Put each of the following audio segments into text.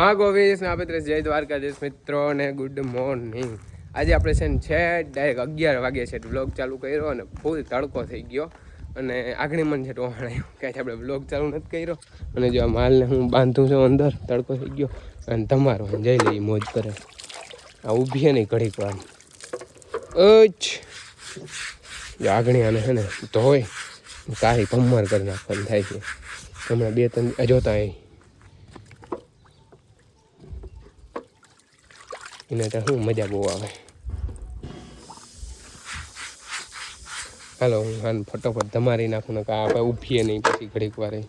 હા ગોવિંદ આપણે જય દ્વારકાધીશ મિત્રો ને ગુડ મોર્નિંગ આજે આપણે છે ને છે ડાયરેક્ટ અગિયાર વાગે છે બ્લોગ ચાલુ કર્યો અને ફૂલ તડકો થઈ ગયો. અને આગળ મન છે ટોહાણાયું કાંઈ આપણે બ્લોગ ચાલુ નથી કર્યો. અને જો આ માલને હું બાંધું છું અંદર, તડકો થઈ ગયો. અને તમારો જઈ લઈ મોજ કરે. આ ઊભી નહીં ઘડીક વાર. અચ જો આગણી આને છે ને ધોય તારી કમર કરી નાખવાનું થાય છે. હમણાં બે ત્રણ જોતા એ એને તો શું મજા બહુ આવે હાલો હું હાન ફટોફટ ધમારી નાખું ને કા આપણે ઊભીએ નહીં પછી ઘડીક વારે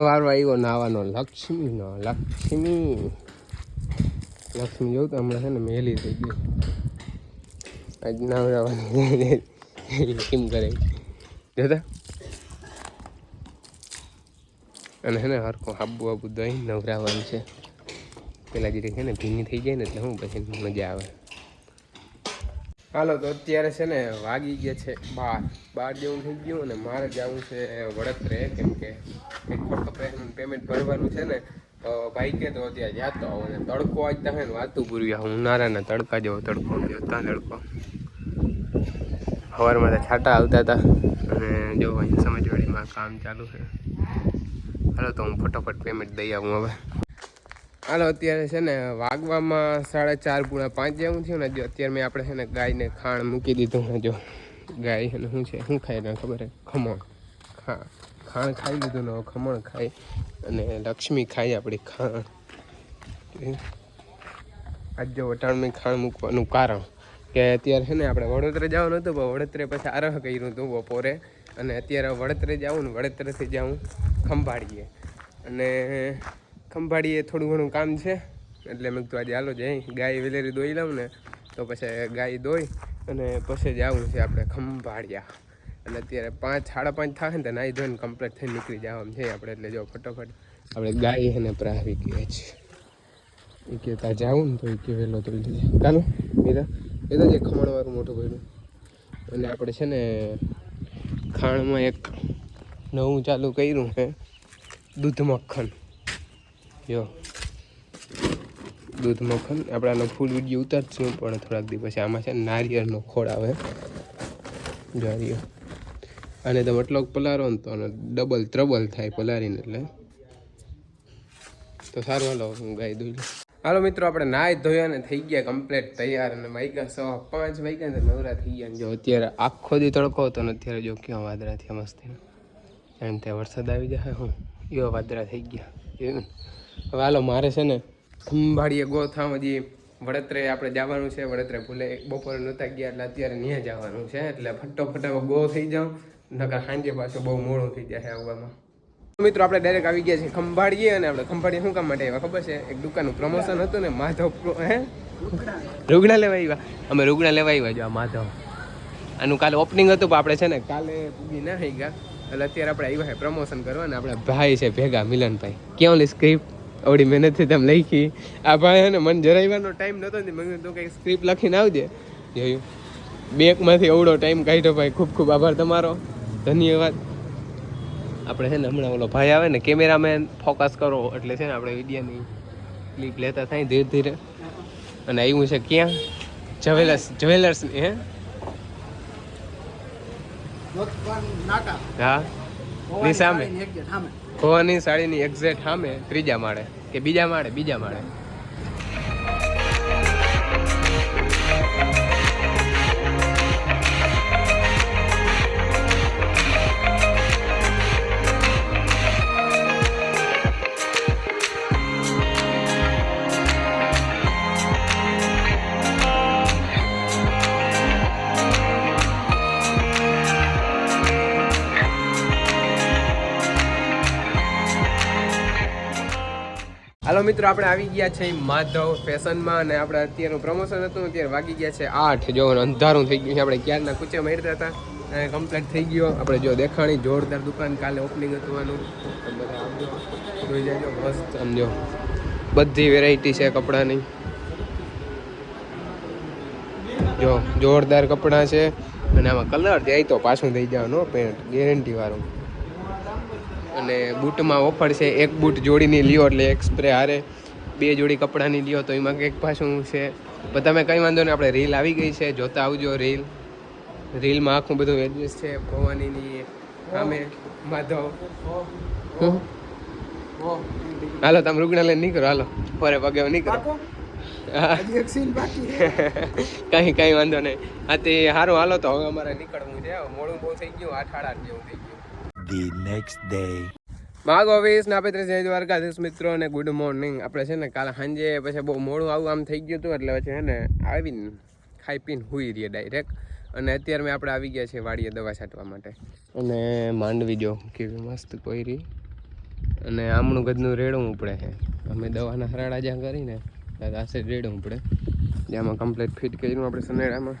વારો આવ્યો નાવાનો લક્ષ્મીનો લક્ષ્મી લક્ષ્મી જોઉં તો હમણાં છે ને મેલી થઈ ગઈ આજ નાવડાવવાની કેમ કરે જોતા અને હે ને હરખું હાબુ આબુ દહીં નવરાવાનું છે પેલા જે છે ને ભીની થઈ જાય ને એટલે હું પછી મજા આવે. હાલો, તો અત્યારે છે ને વાગી ગયા છે બાર. બાર જેવું થઈ ગયું અને મારે જવું છે વડતરે કેમ કે ફોટો પેમેન્ટ ભરવાનું છે ને, તો ભાઈ કે તો ત્યાં જતો આવો અને તડકો આજ તમે વાતું પૂર્યું હું નારાના તડકા જેવો તડકો જોતા તડકો. સવારમાં તો છાંટા આવતા હતા અને જો અહીંયા સમજવાડીમાં કામ ચાલુ છે. હાલો, તો હું ફટાફટ પેમેન્ટ દઈ આવું હવે. હાલો, અત્યારે છે ને વાગવામાં સાડા ચાર પૂણા પાંચ જેવું થયું ને, જો અત્યારે મેં આપણે છે ને ગાયને ખાણ મૂકી દીધું ને, જો. ગાય છે ને શું છે? શું ખાય ને ખબર ખમણ. ખા, ખાણ ખાઈ લીધું ને ખમણ ખાય અને લક્ષ્મી ખાઈ આપણી ખાણ. આજ જો વટાણમાં ખાણ મૂકવાનું કારણ કે અત્યારે છે ને આપણે વડોદરા જવાનું હતું, પણ વડોદરે પછી આરહ કર્યું હતું બપોરે અને અત્યારે વડોદરે જાઉં ને, વડોદરેથી જાઉં ખંભાળીએ. અને ખંભાળીએ થોડું ઘણું કામ છે. એટલે મેં કીધું આજે હાલો જઈ ગાય વેલેરી દોઈ લઉં ને તો પછી ગાય દોઈ અને પછી જવું છે આપણે ખંભાળિયા. અને અત્યારે પાંચ, સાડા પાંચ થાય ને તો નાહી ધોઈને કમ્પ્લીટ થઈને નીકળી જવાનું છે આપણે. એટલે જો ફટોફટ આપણે ગાય અને પ્રાવી ગઈએ છીએ. એ કે ત્યાં જાવું ને તો એ કે વહેલો તો લીધે ચાલો, મીરા, એ તો જે ખમણવાળું મોટું ભર્યું અને આપણે છે ને ખાણમાં એક નવું ચાલુ કર્યું છે દૂધ મક્ખન જો. દૂધ મખન. આપણે આનો ફૂલ વીડિયો ઉતારશું, પણ થોડાક દિવસ પછી આમાં છે નારિયેળનો ખોળ આવે. જારીઓ અને તમે એટલો પલારો ને તો ડબલ ત્રબલ થાય પલારીને એટલે. તો સારું, હાલો, હું ગાઈ દઉં હાલો મિત્રો, આપણે નાહી ધોયા ને થઈ ગયા કમ્પ્લીટ તૈયાર. અને વાગ્યા સવા પાંચ વાગ્યા ને નવરા થઈ ગયા જો અત્યારે આખો દી તડકો હતો ને અત્યારે જો ક્યાં વાદરા થયા મસ્તી એમ ત્યાં વરસાદ આવી જાય હું. એવા વાદરા થઈ ગયા. એવું હવે હાલો, મારે છે ને ખંભાળીએ ગોથામ હજી વડતરે આપણે જવાનું છે. વડતરે ભૂલે બપોરે નહોતા ગયા એટલે અત્યારે ન્યા જવાનું છે. એટલે ફટો ફટાકો ગો થઈ જાઉં. નકર સાંજે પાછું બહુ મોડું થઈ જાય આવવામાં. મિત્રો, આપણે ડાયરેક્ટ આવી ગયા છીએ ખંભાળીએ અને આપણે ખંભાળીએ શું કામ માટે આવ્યા? ખબર છે? એક દુકાનનું પ્રમોશન હતું ને, માધવ હે? રૂગણા લેવા આવ્યા. અમે રૂગણા લેવા આવ્યા જો આ માધવ. આનું કાલે ઓપનિંગ હતું, પણ આપણે છે ને કાલે પૂગી ના થઈ ગયા એટલે અત્યારે આપણે આવ્યા છે પ્રમોશન કરવા ને, આપણા ભાઈ છે ભેગા, મિલનભાઈ. કેવું ઓલી સ્ક્રિપ્ટ આવડી મહેનતથી તમે લખી. આ ભાઈ ને મને જરાવવાનો ટાઈમ નહોતો ને મેં તો કંઈક સ્ક્રિપ્ટ લખીને આવજે. જોયું બેકમાંથી અવડો ટાઈમ કાઢ્યો ભાઈ. ખૂબ ખૂબ આભાર તમારો. ધન્યવાદ. આપણે છે ને હમણાં ઓલો ભાઈ આવે ને કેમેરામેન ફોકસ કરો એટલે છે ને આપણે વિડીયાની ક્લિપ લેતા થાય ધીરે ધીરે. અને આવ્યું છે ક્યાં? જ્વેલર્સ જ્વેલર્સ હે? હા. ની સામે? ભવાની સાડીની એક્ઝેક્ટ સામે? ત્રીજા માળે કે બીજા માળે? બીજા માળે? હાલો મિત્રો, આપણે આવી ગયા છે માધવ ફેશનમાં અને આપણે અત્યારનું પ્રમોશન હતું, અત્યારે વાગી ગયા છે આઠ. જો અંધારું થઈ ગયું છે, આપણે ક્યારના કૂચે મારતા હતા અને કમ્પ્લીટ થઈ ગયો. આપણે જો દેખાણી, જોરદાર દુકાન કાલે ઓપનિંગ હતું આનું. બધા જોઈ જાજો, મસ્ત સમજો બધી વેરાયટી છે કપડાની. જો, જોરદાર કપડાં છે. અને આમાં કલર જાય તો પાછું થઈ જવાનું પેન્ટ ગેરંટી વાળું. અને બૂટમાં ઓફર છે. એક બૂટ જોડીની લ્યો એટલે એક સ્પ્રે હારે બે જોડી કપડાની લ્યો તો એમાં કંઈક પાછું છે. પણ તમે કંઈ વાંધો નહીં આપણે રીલ આવી ગઈ છે. જોતા આવજો રીલ રીલમાં આખું બધું એડજસ્ટ છે. ભવાનીની સામે માધવ? હાલો તમે રૂગણાલય નીકળો હાલો. ફરે પગે નીકળો. કઈ કઈ વાંધો નહીં. તે સારું હાલો તો હવે અમારે નીકળવું છે. મોડું બહુ થઈ ગયું આઠ આઠ જેવું થઈ ગયું. The નેક્સ્ટ ડે માગો વીસ ના પેત્રીસ જય દ્વારકાધીશ મિત્રો અને ગુડ મોર્નિંગ આપણે છે ને કાલે સાંજે પછી બહુ મોડું આવું આમ થઈ ગયું હતું એટલે પછી છે ને આવીને ખાઈ પીને હુઈ રહીએ ડાયરેક્ટ અને અત્યારે મેં આપણે આવી ગયા છે વાડીએ દવા છાંટવા માટે. અને માંડવી જો, કેવી મસ્ત કોઈ રહી અને આમણું ગદનું રેડું ઉપડે છે. અમે દવાના હરાડા જ્યાં કરીને ત્યાં આશે રેડું ઉપડે. જ્યાંમાં કમ્પ્લીટ ફિટ કર્યું આપણે સનેડામાં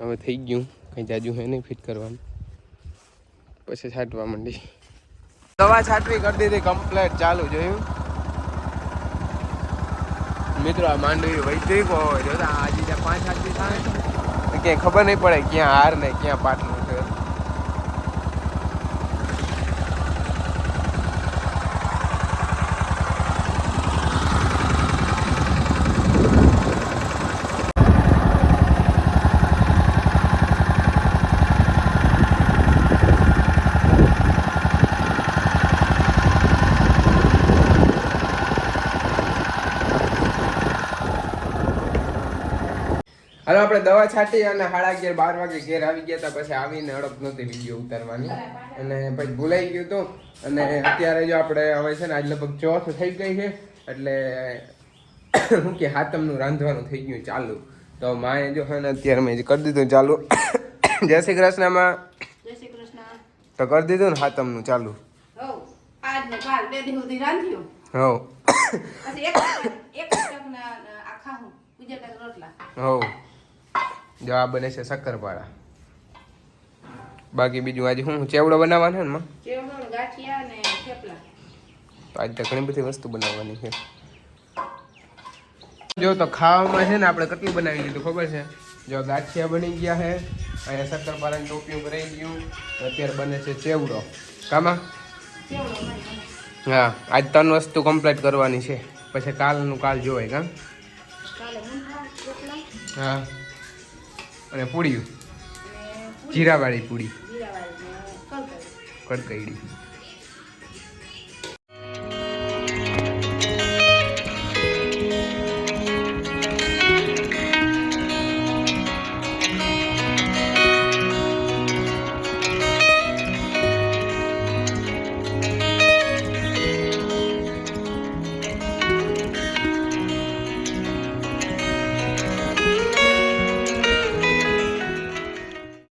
હવે થઈ ગયું. કંઈ જાજુ હે નહીં ફિટ કરવાનું. પછી છાંટવા માંડી. દવા છાંટવી કરી દીધી કમ્પ્લેટ ચાલુ જોયું. મિત્રો, આ માંડવી વૈદ્ય હોય, જોતા આજે પાંચ હાથથી થાય. ક્યાંય ખબર નહીં પડે ક્યાં હાર ને ક્યાં પાટલું છે હાલો આપણે દવા છાંટી અને સાડા અગિયાર બાર વાગે ઘેર આવી ગયા હતા પછી આવીને અડપ નહોતી વીડિયો ઉતારવાની. અને પછી ભૂલાઈ ગયું હતું અને અત્યારે જો આપણે હવે છે ને આજ લગભગ ચોથ થઈ ગઈ છે એટલે હું કે હાતમનું રાંધવાનું થઈ ગયું ચાલુ. તો માએ જો છે ને અત્યારે મેં કરી દીધું ચાલુ. જય શ્રી કૃષ્ણમાં જય શ્રી કૃષ્ણ. તો કરી દીધું ને હાતમનું ચાલુ. હો હો એક હું રોટલા. હો જો આ બને છે શક્કરપારા બાકી બીજું આજે શું ચેવડો બનાવવાનો ને માં? ચેવડો ને ગાંઠિયા ને થેપલા. તો આજે તો ઘણી બધી વસ્તુ બનાવવાની છે. જો તો ખાવામાં છે ને આપણે કેટલું બનાવી લીધું ખબર છે? જો ગાંઠિયા બની ગયા છે અહીંયા શક્કરપારાની ટોપિયું ભરાઈ ગયું અત્યારે બને છે ચેવડો. કામાં? હા આજ ત્રણ વસ્તુ કમ્પ્લીટ કરવાની છે. પછી કાલનું કાલ જોવાય કાં? હા. અને પૂડ્યું અને પૂરી જીરાવાળી ને કડકઈડી